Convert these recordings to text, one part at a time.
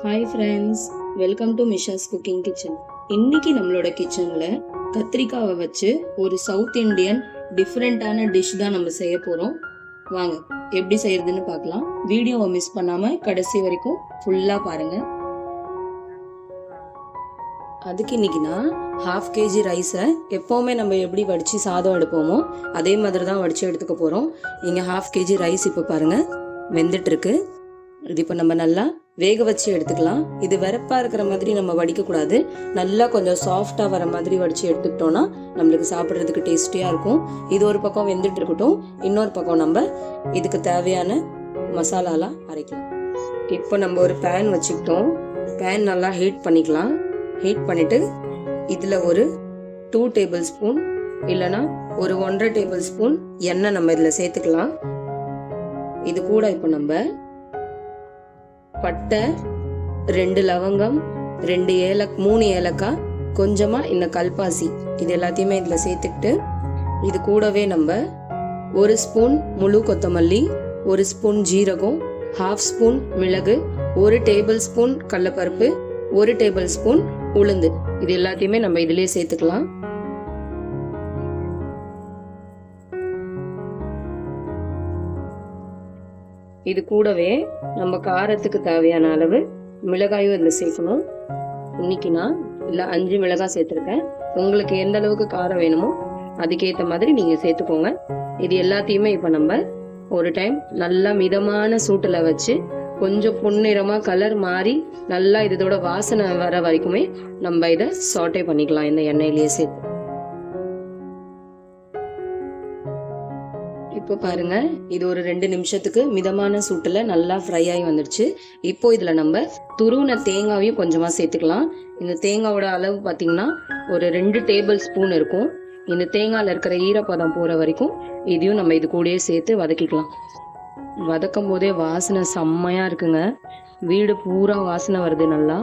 Hi friends welcome to Misha's cooking kitchen இன்னைக்கு நம்மளோட கிச்சனில் கத்திரிக்காவை வச்சு ஒரு சவுத் இண்டியன் டிஃப்ரெண்ட்டான டிஷ் தான் நம்ம செய்ய போகிறோம் வாங்க எப்படி செய்யறதுன்னு பார்க்கலாம். வீடியோவை மிஸ் பண்ணாமல் கடைசி வரைக்கும் ஃபுல்லாக பாருங்கள் அதுக்கு இன்னைக்கு நான் ஹாஃப் கேஜி ரைஸை எப்போவுமே நம்ம எப்படி வடித்து சாதம் எடுப்போமோ அதே மாதிரி தான் வடித்து எடுத்துக்க போகிறோம் இங்கே ஹாஃப் கேஜி ரைஸ் இப்போ பாருங்கள் வெந்துட்டுருக்கு இது இப்போ நம்ம நல்லா வேக வச்சு எடுத்துக்கலாம். இது வெறப்பாக இருக்கிற மாதிரி நம்ம வடிக்கக்கூடாது. நல்லா கொஞ்சம் சாஃப்டாக வர மாதிரி வடித்து எடுத்துக்கிட்டோன்னா நம்மளுக்கு சாப்பிட்றதுக்கு டேஸ்டியாக இருக்கும். இது ஒரு பக்கம் வெந்துட்டு இருக்கட்டும். இன்னொரு பக்கம் நம்ம இதுக்கு தேவையான மசாலாலாம் அரைக்கலாம். இப்போ நம்ம ஒரு பேன் வச்சுக்கிட்டோம். பேன் நல்லா ஹீட் பண்ணிக்கலாம். ஹீட் பண்ணிவிட்டு இதில் ஒரு டூ டேபிள் ஸ்பூன் இல்லைன்னா ஒரு ஒன்றரை டேபிள் ஸ்பூன் எண்ணெய் நம்ம இதில் சேர்த்துக்கலாம். இது கூட இப்போ நம்ம பட்டை ரெண்டு லவங்கம் ரெண்டு ஏலக் மூணு ஏலக்காய் கொஞ்சமாக இந்த கல்பாசி. இது எல்லாத்தையுமே இதில் சேர்த்துக்கிட்டு இது கூடவே நம்ம ஒரு ஸ்பூன் முழு கொத்தமல்லி ஒரு ஸ்பூன் ஜீரகம் ஹாஃப் ஸ்பூன் மிளகு ஒரு டேபிள் ஸ்பூன் கடலப்பருப்பு ஒரு டேபிள் ஸ்பூன் உளுந்து. இது எல்லாத்தையுமே நம்ம இதிலே சேர்த்துக்கலாம். இது கூடவே நம்ம காரத்துக்கு தேவையான அளவு மிளகாயும் இதில் சேர்க்கணும். இன்னைக்கு நான் இல்லை அஞ்சு மிளகாய் சேர்த்துருக்கேன். உங்களுக்கு எந்த அளவுக்கு காரம் வேணுமோ அதுக்கேற்ற மாதிரி நீங்கள் சேர்த்துக்கோங்க. இது எல்லாத்தையுமே இப்போ நம்ம ஒரு டைம் நல்லா மிதமான சூட்டில் வச்சு கொஞ்சம் பொன்னிறமாக கலர் மாறி நல்லா இதோட வாசனை வர வரைக்குமே நம்ம இதை சாட்டே பண்ணிக்கலாம். இந்த எண்ணெயிலேயே சேர்த்து. இப்போ பாருங்க. இது ஒரு ரெண்டு நிமிஷத்துக்கு மிதமான சூட்டில் நல்லா ஃப்ரை ஆகி வந்துடுச்சு. இப்போ இதில் நம்ம துருவின தேங்காவையும் கொஞ்சமாக சேர்த்துக்கலாம். இந்த தேங்காவோட அளவு பார்த்தீங்கன்னா ஒரு ரெண்டு டேபிள் ஸ்பூன் இருக்கும். இந்த தேங்காயில் இருக்கிற ஈரப்பதம் போகிற வரைக்கும் இதையும் நம்ம இது கூடயே சேர்த்து வதக்கிக்கலாம். வதக்கும் போதே வாசனை செம்மையாக இருக்குங்க. வீடு பூரா வாசனை வருது நல்லா.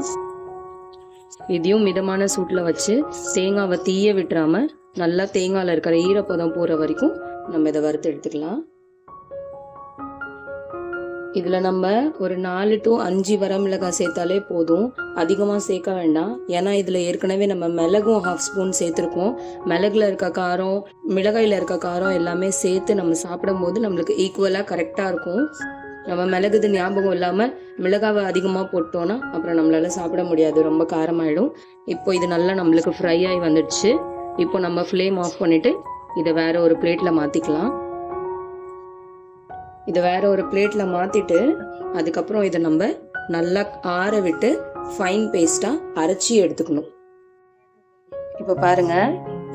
இதையும் மிதமான சூட்டில் வச்சு தேங்காவை தீய விட்டுறாமல் நல்லா தேங்காயில் இருக்கிற ஈரப்பதம் போகிற வரைக்கும் நம்ம இதை வறுத்து எடுத்துக்கலாம். இதில் நம்ம ஒரு நாலு டு அஞ்சு வரமிளகாய் சேர்த்தாலே போதும். அதிகமாக சேர்க்க வேண்டாம். ஏன்னா இதில் ஏற்கனவே நம்ம மிளகும் ஹாஃப் ஸ்பூன் சேர்த்துருக்கோம். மிளகுல இருக்க காரம் மிளகாயில் இருக்க காரம் எல்லாமே சேர்த்து நம்ம சாப்பிடும்போது நம்மளுக்கு ஈக்குவலாக கரெக்டாக இருக்கும். நம்ம மிளகுது ஞாபகம் இல்லாமல் மிளகாவை அதிகமாக போட்டோன்னா அப்புறம் நம்மளால் சாப்பிட முடியாது. ரொம்ப காரமாயிடும். இப்போ இது நல்லா நம்மளுக்கு ஃப்ரை ஆகி வந்துடுச்சு. இப்போ நம்ம ஃப்ளேம் ஆஃப் பண்ணிவிட்டு இதை வேற ஒரு பிளேட்டில் மாற்றிக்கலாம் இதை வேற ஒரு பிளேட்டில் மாற்றிட்டு அதுக்கப்புறம் இதை நம்ம நல்லா ஆற விட்டு ஃபைன் பேஸ்ட்டாக அரைச்சி எடுத்துக்கணும். இப்போ பாருங்க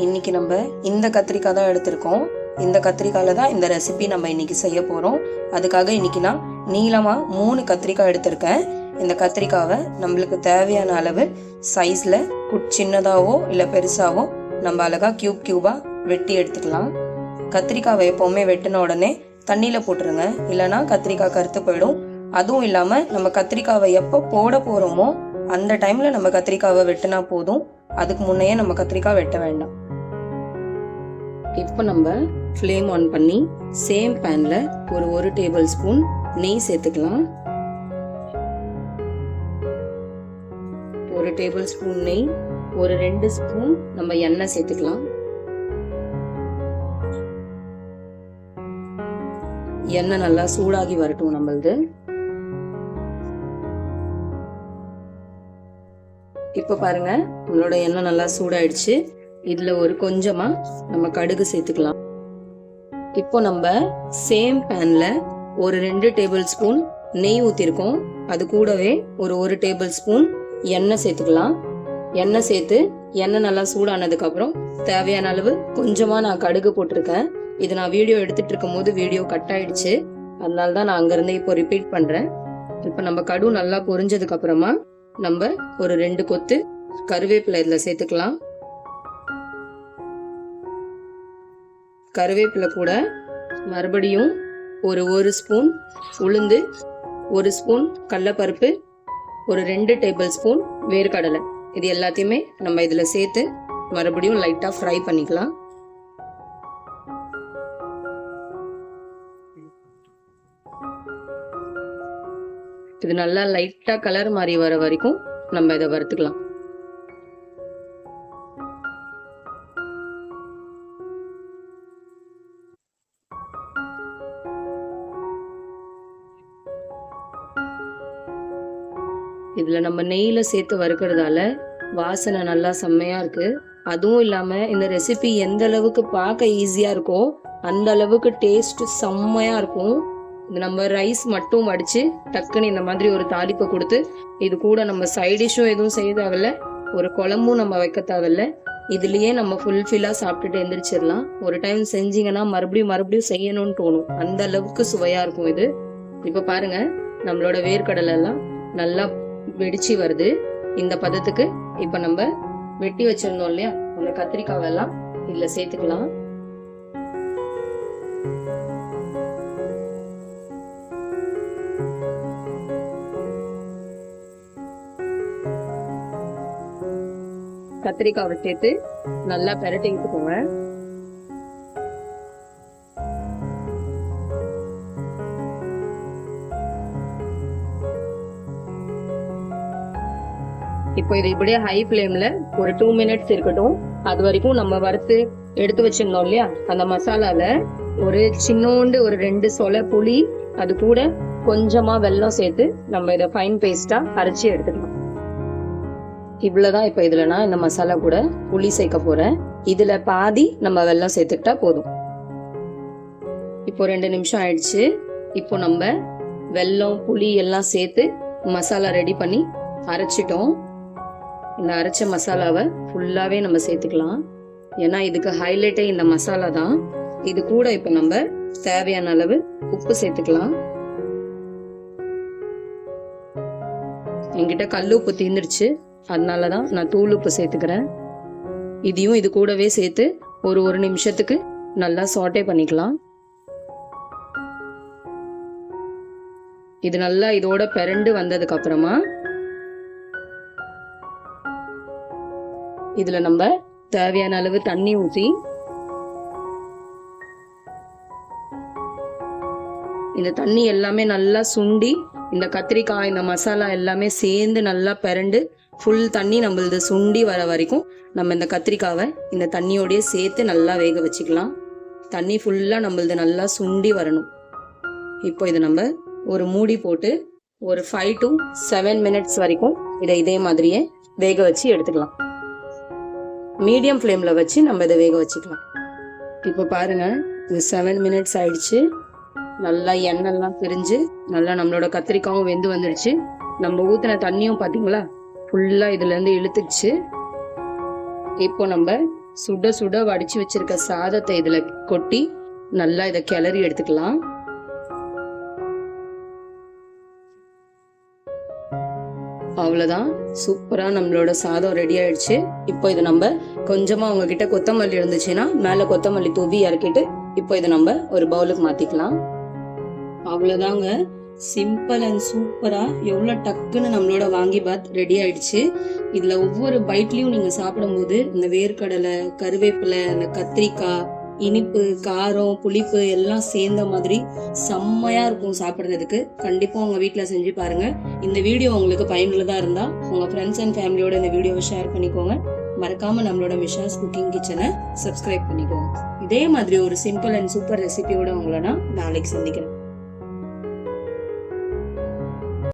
இன்னைக்கு நம்ம இந்த கத்திரிக்காய் தான் எடுத்திருக்கோம். இந்த கத்திரிக்காயில் தான் இந்த ரெசிபி நம்ம இன்னைக்கு செய்ய போகிறோம் அதுக்காக இன்னைக்கு நான் நீளமாக மூணு கத்திரிக்காய் எடுத்திருக்கேன். இந்த கத்திரிக்காவை நம்மளுக்கு தேவையான அளவு சைஸில் சின்னதாகவோ இல்லை பெருசாகவோ நம்ம அழகாக க்யூப் க்யூபாக வெட்டி எடுத்துக்கலாம். கத்திரிக்காவை எப்போவுமே வெட்டின உடனே தண்ணியில் போட்டுருங்க. இல்லைன்னா கத்திரிக்காய் கருத்து போயிடும். அதுவும் இல்லாமல் நம்ம கத்திரிக்காவை எப்போ போட போகிறோமோ அந்த டைமில் நம்ம கத்திரிக்காவை வெட்டினா போதும். அதுக்கு முன்னையே நம்ம கத்திரிக்காய் வெட்ட வேண்டாம். இப்போ நம்ம ஃப்ளேம் ஆன் பண்ணி சேம் பேனில் ஒரு ஒரு டேபிள் ஸ்பூன் நெய் சேர்த்துக்கலாம். ஒரு டேபிள் ஸ்பூன் நெய் ஒரு ரெண்டு ஸ்பூன் நம்ம எண்ணெய் சேர்த்துக்கலாம். எண்ணெய் நல்லா சூடாகி வரட்டும் நம்மளது. இப்போ பாருங்க நம்மளோட எண்ணெய் நல்லா சூடாயிடுச்சு. இதுல ஒரு கொஞ்சமா நம்ம கடுகு சேர்த்துக்கலாம். இப்போ நம்ம சேம் பேன்ல ஒரு ரெண்டு டேபிள் ஸ்பூன் நெய் ஊத்திருக்கோம். அது கூடவே ஒரு ஒரு டேபிள் ஸ்பூன் எண்ணெய் சேர்த்துக்கலாம். எண்ணெய் சேர்த்து எண்ணெய் நல்லா சூடானதுக்கு அப்புறம் தேவையான அளவு கொஞ்சமா நான் கடுகு போட்டிருக்கேன். இது நான் வீடியோ எடுத்துட்டு இருக்கும் போது வீடியோ கட் ஆயிடுச்சு அதனால தான் நான் அங்கேருந்து இப்போ ரிப்பீட் பண்ணுறேன் இப்போ நம்ம கடு நல்லா பொரிஞ்சதுக்கு அப்புறமா நம்ம ஒரு ரெண்டு கொத்து கருவேப்பிலை இதில் சேர்த்துக்கலாம். கருவேப்பிலை கூட மறுபடியும் ஒரு ஒரு ஸ்பூன் உளுந்து ஒரு ஸ்பூன் கடலப்பருப்பு ஒரு ரெண்டு டேபிள் ஸ்பூன் வேர்க்கடலை. இது எல்லாத்தையுமே நம்ம இதில் சேர்த்து மறுபடியும் லைட்டாக ஃப்ரை பண்ணிக்கலாம். இது நல்லா லைட்டா கலர் மாதிரி வர வரைக்கும் நம்ம இதை வறுத்துக்கலாம். இதுல நம்ம நெய்யில சேர்த்து வறுக்கிறதால வாசனை நல்லா செம்மையா இருக்கு. அதுவும் இல்லாம இந்த ரெசிபி எந்த அளவுக்கு பார்க்க ஈஸியா இருக்கோ அந்த அளவுக்கு டேஸ்ட் செம்மையா இருக்கும். இது நம்ம ரைஸ் மட்டும் வடிச்சு டக்குன்னு இந்த மாதிரி ஒரு தாளிப்பை கொடுத்து இது கூட நம்ம சைடிஷும் எதுவும் செய்ய தேவையில்ல. ஒரு குழம்பும் நம்ம வைக்க தேவையில்ல. இதுலயே நம்ம ஃபுல்ஃபில்லாக சாப்பிட்டுட்டு எந்திரிச்சிடலாம். ஒரு டைம் செஞ்சீங்கன்னா மறுபடியும் மறுபடியும் செய்யணும்னு தோணும். அந்த அளவுக்கு சுவையா இருக்கும் இது. இப்போ பாருங்க நம்மளோட வேர்க்கடலை எல்லாம் நல்லா வெடிச்சு வருது. இந்த பதத்துக்கு இப்ப நம்ம வெட்டி வச்சிருந்தோம் இல்லையா? அந்த கத்திரிக்காவெல்லாம் இதுல சேர்த்துக்கலாம். கத்திரிக்காவை சேர்த்து நல்லா பெரட்டி விட்டுக்கோங்க இப்போ இது இப்படியே ஹை ஃப்ளேம்ல ஒரு டூ மினிட்ஸ் இருக்கட்டும். அது வரைக்கும் நம்ம வறுத்து எடுத்து வச்சிருந்தோம் இல்லையா? அந்த மசாலால ஒரு சின்னோண்டு ஒரு ரெண்டு சொலை புளி அது கூட கொஞ்சமா வெல்லம் சேர்த்து நம்ம இதை ஃபைன் பேஸ்டா அரைச்சி எடுத்துக்கலாம். இவ்வளவுதான் இப்போ இதுல நான் இந்த மசாலா கூட புளி சேர்க்க போறேன். இதுல பாதி நம்ம வெள்ளம் சேர்த்துக்கிட்டா போதும். இப்போ ரெண்டு நிமிஷம் ஆயிடுச்சு. இப்போ நம்ம வெல்லம் புளி எல்லாம் சேர்த்து மசாலா ரெடி பண்ணி அரைச்சிட்டோம். இந்த அரைச்ச மசாலாவை ஃபுல்லாகவே நம்ம சேர்த்துக்கலாம். ஏன்னா இதுக்கு ஹைலைட்டே இந்த மசாலா தான். இது கூட இப்போ நம்ம தேவையான அளவு உப்பு சேர்த்துக்கலாம். என்கிட்ட கல் உப்பு தீர்ந்துருச்சு அதனால தான் நான் தூள் உப்பு சேர்த்துக்கிறேன். இதையும் இது கூடவே சேர்த்து ஒரு ஒரு நிமிஷத்துக்கு நல்லா சாட்டே பண்ணிக்கலாம். இது நல்லா இதோட பிறண்டு வந்ததுக்கு அப்புறமா இதுல நம்ம தேவையான அளவு தண்ணி ஊற்றி இந்த தண்ணி எல்லாமே நல்லா சுண்டி இந்த கத்திரிக்காய் இந்த மசாலா எல்லாமே சேர்ந்து நல்லா பிறண்டு ஃபுல் தண்ணி நம்மளது சுண்டி வர வரைக்கும் நம்ம இந்த கத்திரிக்காவை இந்த தண்ணியோடய சேர்த்து நல்லா வேக வச்சுக்கலாம். தண்ணி ஃபுல்லாக நம்மளது நல்லா சுண்டி வரணும். இப்போ இதை நம்ம ஒரு மூடி போட்டு ஒரு ஃபைவ் டு செவன் மினிட்ஸ் வரைக்கும் இதை இதே மாதிரியே வேக வச்சு எடுத்துக்கலாம். மீடியம் ஃப்ளேமில் வச்சு நம்ம இதை வேக வச்சுக்கலாம். இப்போ பாருங்க இது செவன் மினிட்ஸ் ஆயிடுச்சு. நல்லா எண்ணெய்லாம் பிரிஞ்சு நல்லா நம்மளோட கத்திரிக்காயும் வெந்து வந்துடுச்சு. நம்ம ஊற்றின தண்ணியும் பார்த்தீங்களா ஃபுல்லாக இதுலேருந்து இழுத்துச்சு இப்போ நம்ம சுட சுட வடிச்சு வச்சிருக்க சாதத்தை இதில் கொட்டி நல்லா இதை கிளறி எடுத்துக்கலாம். அவ்வளோதான் சூப்பராக நம்மளோட சாதம் ரெடி ஆயிடுச்சு. இப்போ இதை நம்ம கொஞ்சமாக உங்ககிட்ட கொத்தமல்லி இருந்துச்சுன்னா மேலே கொத்தமல்லி தூவி இறக்கிட்டு இப்போ இதை நம்ம ஒரு பவுலுக்கு மாற்றிக்கலாம் அவ்வளோதாங்க சிம்பிள் அண்ட் சூப்பராக எவ்வளோ டக்குன்னு நம்மளோட வாங்கி பாத் ரெடி ஆயிடுச்சு. இதில் ஒவ்வொரு பைட்லேயும் நீங்கள் சாப்பிடும்போது இந்த வேர்க்கடலை கருவேப்பிலை அந்த கத்திரிக்காய் இனிப்பு காரம் புளிப்பு எல்லாம் சேர்ந்த மாதிரி செம்மையாக இருக்கும் சாப்பிட்றதுக்கு. கண்டிப்பாக உங்கள் வீட்டில் செஞ்சு பாருங்கள் இந்த வீடியோ உங்களுக்கு பயனுள்ளதாக இருந்தால் உங்கள் ஃப்ரெண்ட்ஸ் அண்ட் ஃபேமிலியோட இந்த வீடியோவை ஷேர் பண்ணிக்கோங்க. மறக்காமல் நம்மளோட மிஷாஸ் குக்கிங் கிச்சனை சப்ஸ்கிரைப் பண்ணிக்கோங்க. இதே மாதிரி ஒரு சிம்பிள் அண்ட் சூப்பர் ரெசிபியோட உங்களை நான் நாளைக்கு சந்திக்கிறேன்.